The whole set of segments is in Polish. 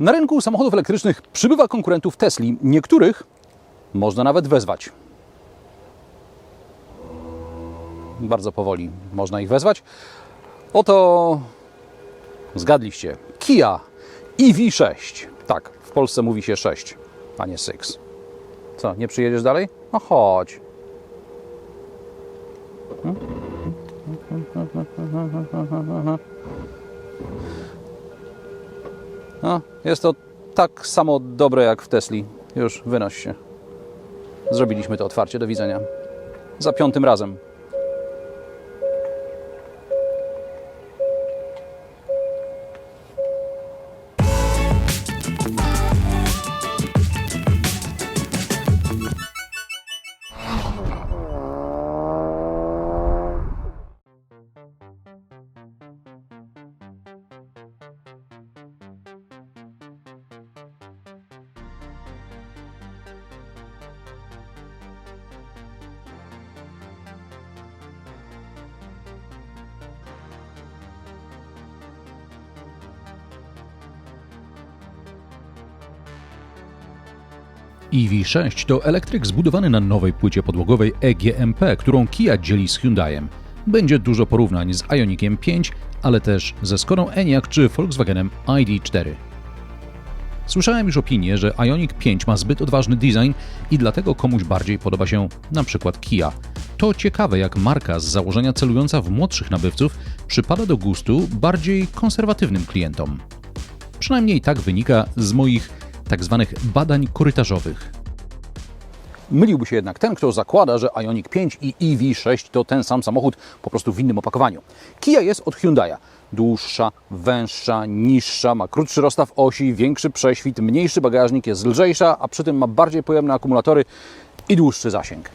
Na rynku samochodów elektrycznych przybywa konkurentów Tesli. Niektórych można nawet wezwać. Bardzo powoli można ich wezwać. Oto zgadliście. Kia EV6. Tak, w Polsce mówi się 6, a nie 6. Co, nie przyjedziesz dalej? No chodź. No, jest to tak samo dobre jak w Tesli. Już wynoś się. Zrobiliśmy to otwarcie. Do widzenia. Za piątym razem. EV6 to elektryk zbudowany na nowej płycie podłogowej EGMP, którą Kia dzieli z Hyundaiem. Będzie dużo porównań z Ioniqiem 5, ale też ze Skodą Enyaq czy Volkswagenem ID4. Słyszałem już opinię, że Ioniq 5 ma zbyt odważny design i dlatego komuś bardziej podoba się na przykład Kia. To ciekawe, jak marka z założenia celująca w młodszych nabywców przypada do gustu bardziej konserwatywnym klientom. Przynajmniej tak wynika z moich tak zwanych badań korytarzowych. Myliłby się jednak ten, kto zakłada, że Ioniq 5 i EV6 to ten sam samochód, po prostu w innym opakowaniu. Kia jest od Hyundai'a. Dłuższa, węższa, niższa, ma krótszy rozstaw osi, większy prześwit, mniejszy bagażnik, jest lżejsza, a przy tym ma bardziej pojemne akumulatory i dłuższy zasięg.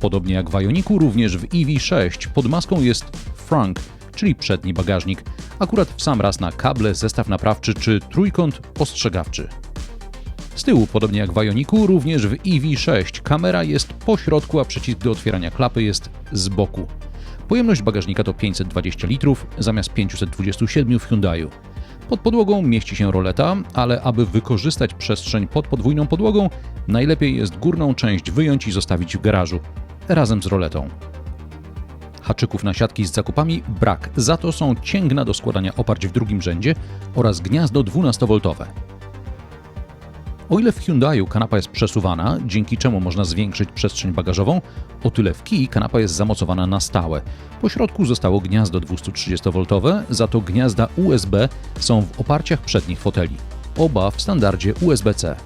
Podobnie jak w Ioniku, również w EV6 pod maską jest frunk, czyli przedni bagażnik, akurat w sam raz na kable, zestaw naprawczy czy trójkąt ostrzegawczy. Z tyłu, podobnie jak w Ioniku, również w EV6 kamera jest po środku, a przycisk do otwierania klapy jest z boku. Pojemność bagażnika to 520 litrów zamiast 527 w Hyundaiu. Pod podłogą mieści się roleta, ale aby wykorzystać przestrzeń pod podwójną podłogą, najlepiej jest górną część wyjąć i zostawić w garażu, razem z roletą. Haczyków na siatki z zakupami brak, za to są cięgna do składania oparć w drugim rzędzie oraz gniazdo 12V. O ile w Hyundaiu kanapa jest przesuwana, dzięki czemu można zwiększyć przestrzeń bagażową, o tyle w Kii kanapa jest zamocowana na stałe. Po środku zostało gniazdo 230V, za to gniazda USB są w oparciach przednich foteli. Oba w standardzie USB-C.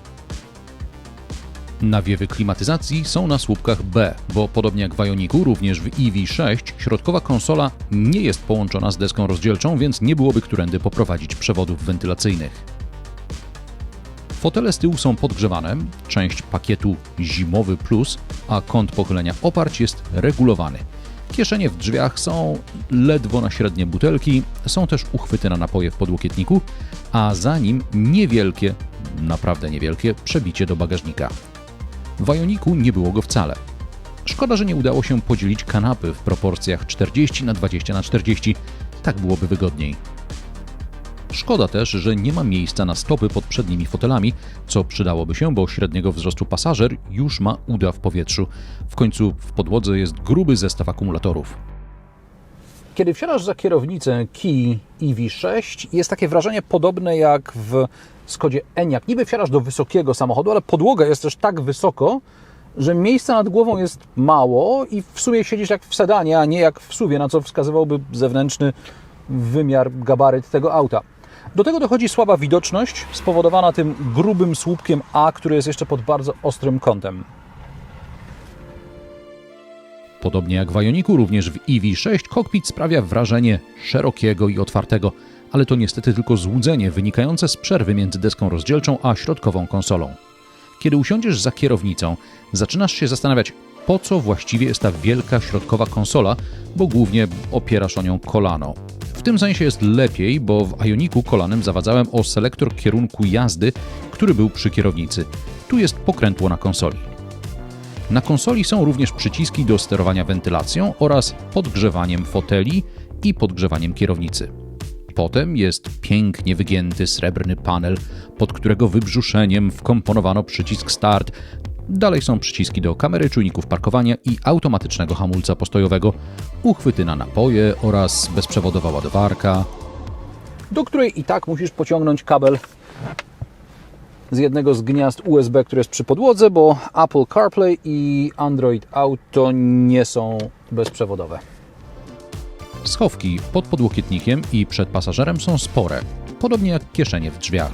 Nawiewy klimatyzacji są na słupkach B, bo podobnie jak w Ioniku, również w EV6 środkowa konsola nie jest połączona z deską rozdzielczą, więc nie byłoby którędy poprowadzić przewodów wentylacyjnych. Fotele z tyłu są podgrzewane, część pakietu Zimowy Plus, a kąt pochylenia oparć jest regulowany. Kieszenie w drzwiach są ledwo na średnie butelki, są też uchwyty na napoje w podłokietniku, a za nim niewielkie, naprawdę niewielkie, przebicie do bagażnika. W Ioniku nie było go wcale. Szkoda, że nie udało się podzielić kanapy w proporcjach 40 na 20 na 40, tak byłoby wygodniej. Szkoda też, że nie ma miejsca na stopy pod przednimi fotelami, co przydałoby się, bo średniego wzrostu pasażer już ma uda w powietrzu. W końcu w podłodze jest gruby zestaw akumulatorów. Kiedy wsiadasz za kierownicę Key EV6, jest takie wrażenie podobne jak w Skodzie Enyaq. Niby wsiadasz do wysokiego samochodu, ale podłoga jest też tak wysoko, że miejsca nad głową jest mało i w sumie siedzisz jak w sedanie, a nie jak w suwie, na co wskazywałby zewnętrzny wymiar, gabaryt tego auta. Do tego dochodzi słaba widoczność, spowodowana tym grubym słupkiem A, który jest jeszcze pod bardzo ostrym kątem. Podobnie jak w Ioniku, również w EV6 kokpit sprawia wrażenie szerokiego i otwartego, ale to niestety tylko złudzenie wynikające z przerwy między deską rozdzielczą a środkową konsolą. Kiedy usiądziesz za kierownicą, zaczynasz się zastanawiać, po co właściwie jest ta wielka środkowa konsola, bo głównie opierasz o nią kolano. W tym sensie jest lepiej, bo w Ioniku kolanem zawadzałem o selektor kierunku jazdy, który był przy kierownicy. Tu jest pokrętło na konsoli. Na konsoli są również przyciski do sterowania wentylacją oraz podgrzewaniem foteli i podgrzewaniem kierownicy. Potem jest pięknie wygięty srebrny panel, pod którego wybrzuszeniem wkomponowano przycisk start. Dalej są przyciski do kamery czujników parkowania i automatycznego hamulca postojowego, uchwyty na napoje oraz bezprzewodowa ładowarka, do której i tak musisz pociągnąć kabel z jednego z gniazd USB, które jest przy podłodze, bo Apple CarPlay i Android Auto nie są bezprzewodowe. Schowki pod podłokietnikiem i przed pasażerem są spore, podobnie jak kieszenie w drzwiach.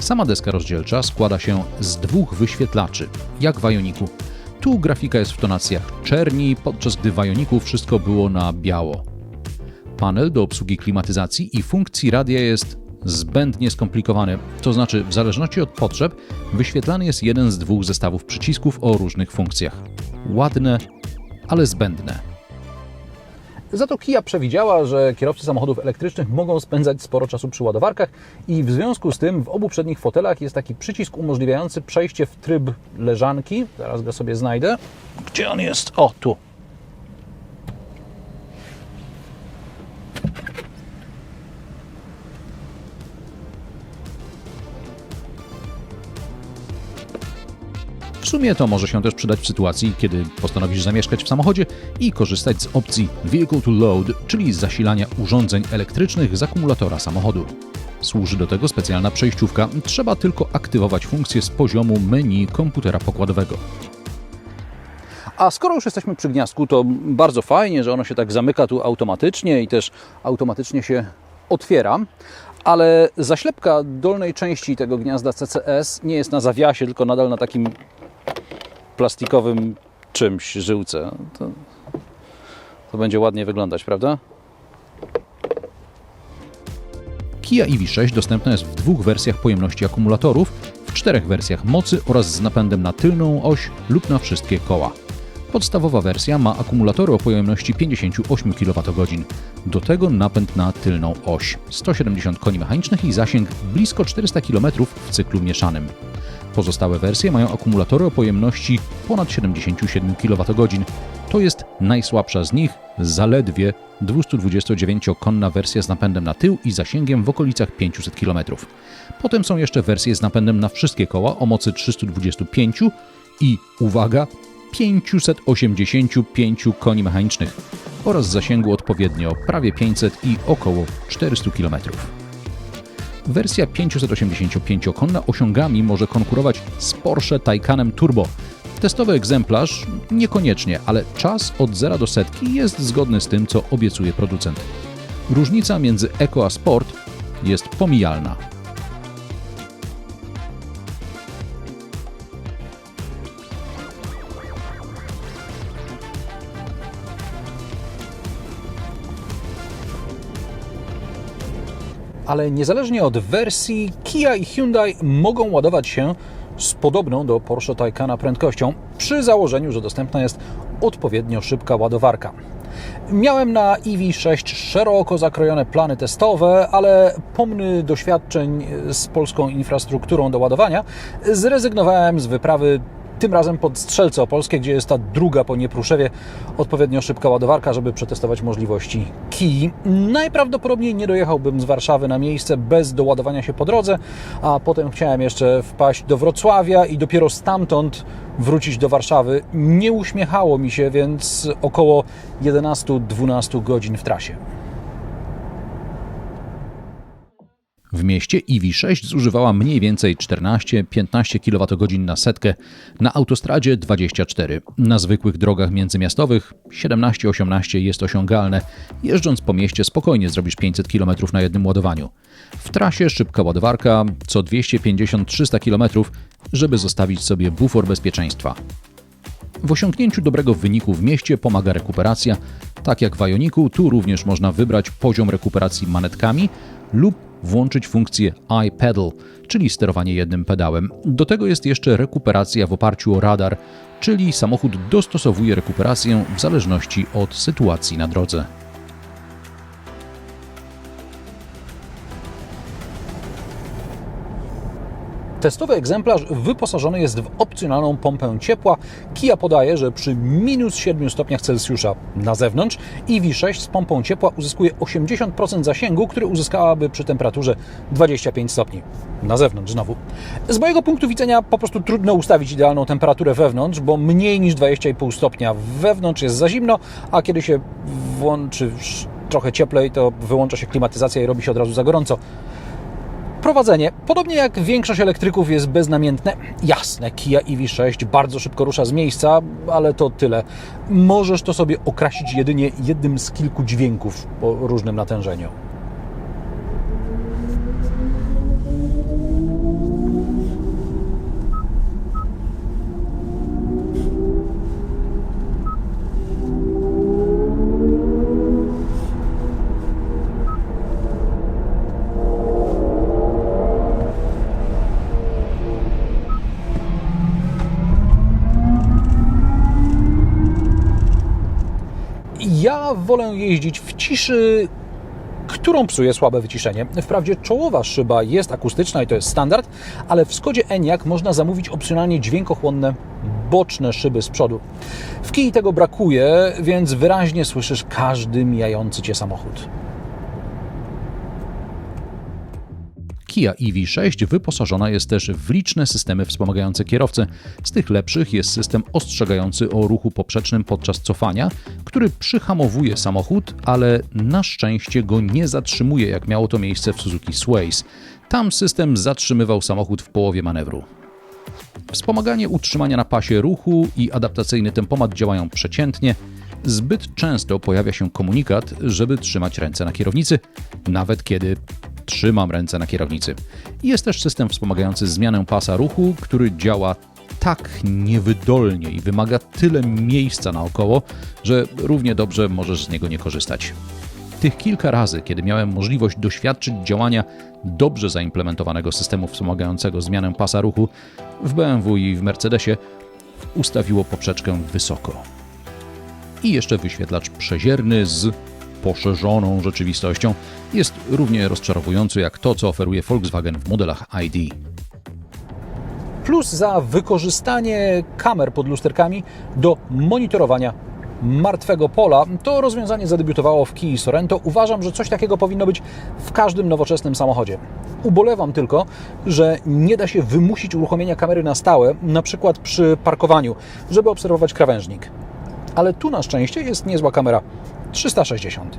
Sama deska rozdzielcza składa się z dwóch wyświetlaczy, jak w Ioniku. Tu grafika jest w tonacjach czerni, podczas gdy w Ioniku wszystko było na biało. Panel do obsługi klimatyzacji i funkcji radia jest zbędnie skomplikowany, to znaczy w zależności od potrzeb wyświetlany jest jeden z dwóch zestawów przycisków o różnych funkcjach. Ładne, ale zbędne. Za to Kia przewidziała, że kierowcy samochodów elektrycznych mogą spędzać sporo czasu przy ładowarkach i w związku z tym w obu przednich fotelach jest taki przycisk umożliwiający przejście w tryb leżanki. Zaraz go sobie znajdę. Gdzie on jest? O, tu. W sumie to może się też przydać w sytuacji, kiedy postanowisz zamieszkać w samochodzie i korzystać z opcji Vehicle to Load, czyli zasilania urządzeń elektrycznych z akumulatora samochodu. Służy do tego specjalna przejściówka, trzeba tylko aktywować funkcję z poziomu menu komputera pokładowego. A skoro już jesteśmy przy gniazdku, to bardzo fajnie, że ono się tak zamyka tu automatycznie i też automatycznie się otwiera. Ale zaślepka dolnej części tego gniazda CCS nie jest na zawiasie, tylko nadal na takim plastikowym czymś, żyłce. To, to będzie ładnie wyglądać, prawda? Kia EV6 dostępna jest w dwóch wersjach pojemności akumulatorów, w czterech wersjach mocy oraz z napędem na tylną oś lub na wszystkie koła. Podstawowa wersja ma akumulatory o pojemności 58 kWh. Do tego napęd na tylną oś, 170 koni mechanicznych i zasięg blisko 400 km w cyklu mieszanym. Pozostałe wersje mają akumulatory o pojemności ponad 77 kWh. To jest najsłabsza z nich, zaledwie 229-konna wersja z napędem na tył i zasięgiem w okolicach 500 km. Potem są jeszcze wersje z napędem na wszystkie koła o mocy 325 i, uwaga, 585 koni mechanicznych oraz zasięgu odpowiednio prawie 500 i około 400 km. Wersja 585-konna osiągami może konkurować z Porsche Taycanem Turbo. Testowy egzemplarz niekoniecznie, ale czas od zera do setki jest zgodny z tym, co obiecuje producent. Różnica między Eco a Sport jest pomijalna. Ale niezależnie od wersji, Kia i Hyundai mogą ładować się z podobną do Porsche Taycana prędkością, przy założeniu, że dostępna jest odpowiednio szybka ładowarka. Miałem na EV6 szeroko zakrojone plany testowe, ale pomny doświadczeń z polską infrastrukturą do ładowania, zrezygnowałem z wyprawy tym razem pod Strzelce Opolskie, gdzie jest ta druga po Niepruszewie odpowiednio szybka ładowarka, żeby przetestować możliwości Kii. Najprawdopodobniej nie dojechałbym z Warszawy na miejsce bez doładowania się po drodze, a potem chciałem jeszcze wpaść do Wrocławia i dopiero stamtąd wrócić do Warszawy. Nie uśmiechało mi się, więc około 11-12 godzin w trasie. W mieście EV6 zużywała mniej więcej 14-15 kWh na setkę, na autostradzie 24. Na zwykłych drogach międzymiastowych 17-18 jest osiągalne. Jeżdżąc po mieście spokojnie zrobisz 500 km na jednym ładowaniu. W trasie szybka ładowarka co 250-300 km, żeby zostawić sobie bufor bezpieczeństwa. W osiągnięciu dobrego wyniku w mieście pomaga rekuperacja. Tak jak w Ioniku, tu również można wybrać poziom rekuperacji manetkami lub włączyć funkcję iPedal, czyli sterowanie jednym pedałem. Do tego jest jeszcze rekuperacja w oparciu o radar, czyli samochód dostosowuje rekuperację w zależności od sytuacji na drodze. Testowy egzemplarz wyposażony jest w opcjonalną pompę ciepła. Kia podaje, że przy minus 7 stopniach Celsjusza na zewnątrz EV6 z pompą ciepła uzyskuje 80% zasięgu, który uzyskałaby przy temperaturze 25 stopni. Na zewnątrz znowu. Z mojego punktu widzenia po prostu trudno ustawić idealną temperaturę wewnątrz, bo mniej niż 20,5 stopnia wewnątrz jest za zimno, a kiedy się włączy trochę cieplej, to wyłącza się klimatyzacja i robi się od razu za gorąco. Prowadzenie. Podobnie jak większość elektryków jest beznamiętne. Jasne, Kia EV6 bardzo szybko rusza z miejsca, ale to tyle. Możesz to sobie okrasić jedynie jednym z kilku dźwięków o różnym natężeniu. Wolę jeździć w ciszy, którą psuje słabe wyciszenie. Wprawdzie czołowa szyba jest akustyczna i to jest standard, ale w Skodzie Enyaq można zamówić opcjonalnie dźwiękochłonne boczne szyby z przodu. W Kii tego brakuje, więc wyraźnie słyszysz każdy mijający Cię samochód. Kia EV6 wyposażona jest też w liczne systemy wspomagające kierowcę. Z tych lepszych jest system ostrzegający o ruchu poprzecznym podczas cofania, który przyhamowuje samochód, ale na szczęście go nie zatrzymuje, jak miało to miejsce w Suzuki Sways. Tam system zatrzymywał samochód w połowie manewru. Wspomaganie utrzymania na pasie ruchu i adaptacyjny tempomat działają przeciętnie. Zbyt często pojawia się komunikat, żeby trzymać ręce na kierownicy, nawet kiedy trzymam ręce na kierownicy. Jest też system wspomagający zmianę pasa ruchu, który działa tak niewydolnie i wymaga tyle miejsca naokoło, że równie dobrze możesz z niego nie korzystać. Tych kilka razy, kiedy miałem możliwość doświadczyć działania dobrze zaimplementowanego systemu wspomagającego zmianę pasa ruchu w BMW i w Mercedesie, ustawiło poprzeczkę wysoko. I jeszcze wyświetlacz przezierny z poszerzoną rzeczywistością jest równie rozczarowujący jak to, co oferuje Volkswagen w modelach ID. Plus za wykorzystanie kamer pod lusterkami do monitorowania martwego pola. To rozwiązanie zadebiutowało w Kia Sorento. Uważam, że coś takiego powinno być w każdym nowoczesnym samochodzie. Ubolewam tylko, że nie da się wymusić uruchomienia kamery na stałe, na przykład przy parkowaniu, żeby obserwować krawężnik. Ale tu na szczęście jest niezła kamera 360.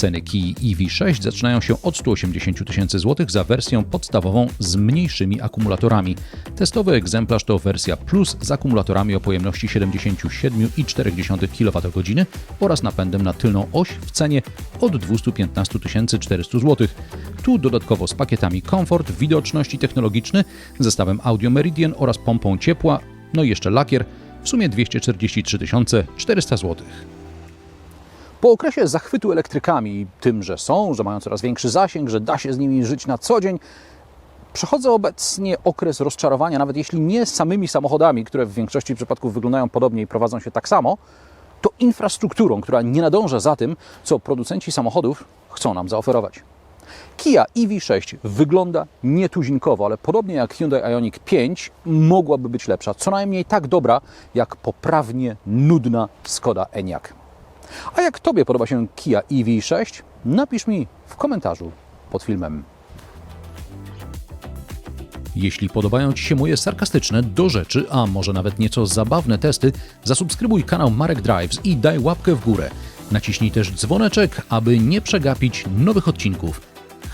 Ceny Kii EV6 zaczynają się od 180 tysięcy złotych za wersję podstawową z mniejszymi akumulatorami. Testowy egzemplarz to wersja Plus z akumulatorami o pojemności 77,4 kWh oraz napędem na tylną oś w cenie od 215 400 zł. Tu dodatkowo z pakietami komfort, widoczność i technologiczny, zestawem Audio Meridian oraz pompą ciepła, no i jeszcze lakier, w sumie 243 400 zł. Po okresie zachwytu elektrykami, tym, że są, że mają coraz większy zasięg, że da się z nimi żyć na co dzień, przechodzę obecnie okres rozczarowania, nawet jeśli nie samymi samochodami, które w większości przypadków wyglądają podobnie i prowadzą się tak samo, to infrastrukturą, która nie nadąża za tym, co producenci samochodów chcą nam zaoferować. Kia EV6 wygląda nietuzinkowo, ale podobnie jak Hyundai Ioniq 5 mogłaby być lepsza, co najmniej tak dobra jak poprawnie nudna Skoda Enyaq. A jak Tobie podoba się Kia EV6? Napisz mi w komentarzu pod filmem. Jeśli podobają Ci się moje sarkastyczne, do rzeczy, a może nawet nieco zabawne testy, zasubskrybuj kanał Marek Drives i daj łapkę w górę. Naciśnij też dzwoneczek, aby nie przegapić nowych odcinków.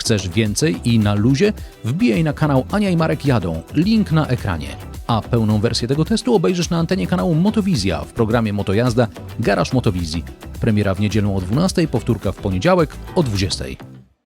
Chcesz więcej i na luzie? Wbijaj na kanał Ania i Marek jadą. Link na ekranie. A pełną wersję tego testu obejrzysz na antenie kanału Motowizja w programie Motojazda Garaż Motowizji. Premiera w niedzielę o 12, powtórka w poniedziałek o 20.